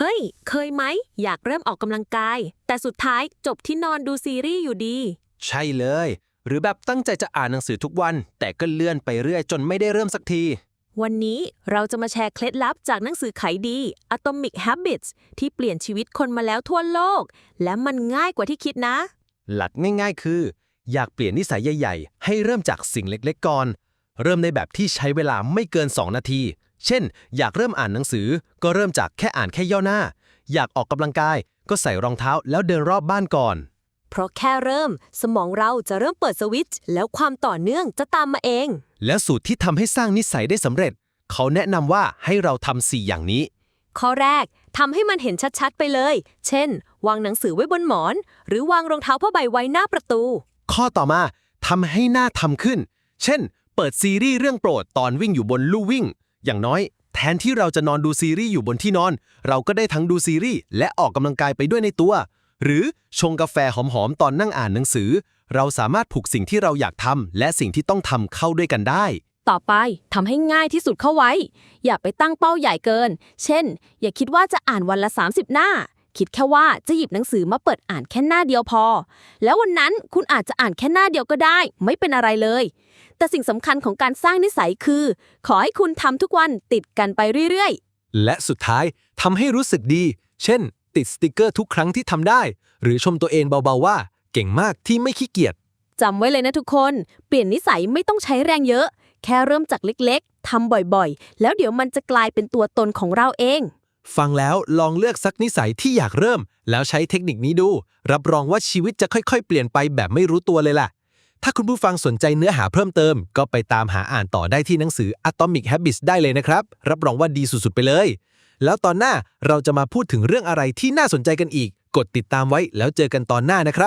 เฮ้ย เคยไหม อยากเริ่มออกกำลังกาย แต่สุดท้ายจบที่นอนดูซีรีส์อยู่ดี ใช่เลย หรือแบบตั้งใจจะอ่านหนังสือทุกวัน แต่ก็เลื่อนไปเรื่อยจนไม่ได้เริ่มสักที วันนี้เราจะมาแชร์เคล็ดลับจากหนังสือไขดี Atomic Habits ที่เปลี่ยนชีวิตคนมาแล้วทั่วโลก และมันง่ายกว่าที่คิดนะ หลักง่ายๆ คือ อยากเปลี่ยนนิสัยใหญ่ ๆ ให้เริ่มจากสิ่งเล็กๆก่อน เริ่มในแบบที่ใช้เวลาไม่เกิน 2 นาที เช่น อยากเริ่มอ่านหนังสือ ก็เริ่มจากแค่อ่านแค่ย่อหน้า อยากออกกำลังกาย ก็ใส่รองเท้าแล้วเดินรอบบ้านก่อน เพราะแค่เริ่ม สมองเราจะเริ่มเปิดสวิตช์แล้วความต่อเนื่องจะตามมาเอง แล้วสูตรที่ทำให้สร้างนิสัยได้สำเร็จ เขาแนะนำว่าให้เราทำ4อย่างนี้ ข้อแรกทำให้มันเห็นชัดๆ ไปเลย เช่น วางหนังสือไว้บนหมอน หรือวางรองเท้าผ้าใบไว้หน้าประตู ข้อต่อมาทำให้หน้าทำขึ้น เช่น เปิดซีรีส์เรื่องโปรดตอนวิ่งอยู่บนลู่วิ่ง อย่างน้อย แทนที่เราจะนอนดูซีรีส์อยู่บนที่นอน เราก็ได้ทั้งดูซีรีส์และออกกำลังกายไปด้วยในตัว หรือชงกาแฟหอมๆตอนนั่งอ่านหนังสือ เราสามารถผูกสิ่งที่เราอยากทำและสิ่งที่ต้องทำเข้าด้วยกันได้ ต่อไปทำให้ง่ายที่สุดเข้าไว้ อย่าไปตั้งเป้าใหญ่เกิน เช่น อย่าคิดว่าจะอ่านวันละ 30 หน้า คิดแค่ว่าจะหยิบหนังสือมาเปิดอ่านแค่หน้าเดียวพอ แล้ววันนั้นคุณอาจจะอ่านแค่หน้าเดียวก็ได้ ไม่เป็นอะไรเลย แต่สิ่งสำคัญของการสร้างนิสัยคือ ขอให้คุณทำทุกวันติดกันไปเรื่อยๆและสุดท้ายทำให้รู้สึกดี เช่น ติดสติกเกอร์ทุกครั้งที่ทำได้ หรือชมตัวเองเบาๆว่า เก่งมากที่ไม่ขี้เกียจจำไว้เลยนะทุกคน เปลี่ยนนิสัยไม่ต้องใช้แรงเยอะ แค่เริ่มจากเล็กๆทำบ่อยๆ แล้วเดี๋ยวมันจะกลายเป็นตัวตนของเราเอง ฟังแล้วลองเลือกสักนิสัยที่อยากเริ่ม แล้วใช้เทคนิคนี้ดู รับรองว่าชีวิตจะค่อยๆ เปลี่ยนไปแบบไม่รู้ตัวเลยล่ะ ถ้าคุณผู้ฟังสนใจเนื้อหาเพิ่มเติม ก็ไปตามหาอ่านต่อได้ที่หนังสือ Atomic Habits ได้เลยนะครับ รับรองว่าดีสุดๆไปเลย แล้วตอนหน้าเราจะมาพูดถึงเรื่องอะไรที่น่าสนใจกันอีก กดติดตามไว้แล้วเจอกันตอนหน้านะครับ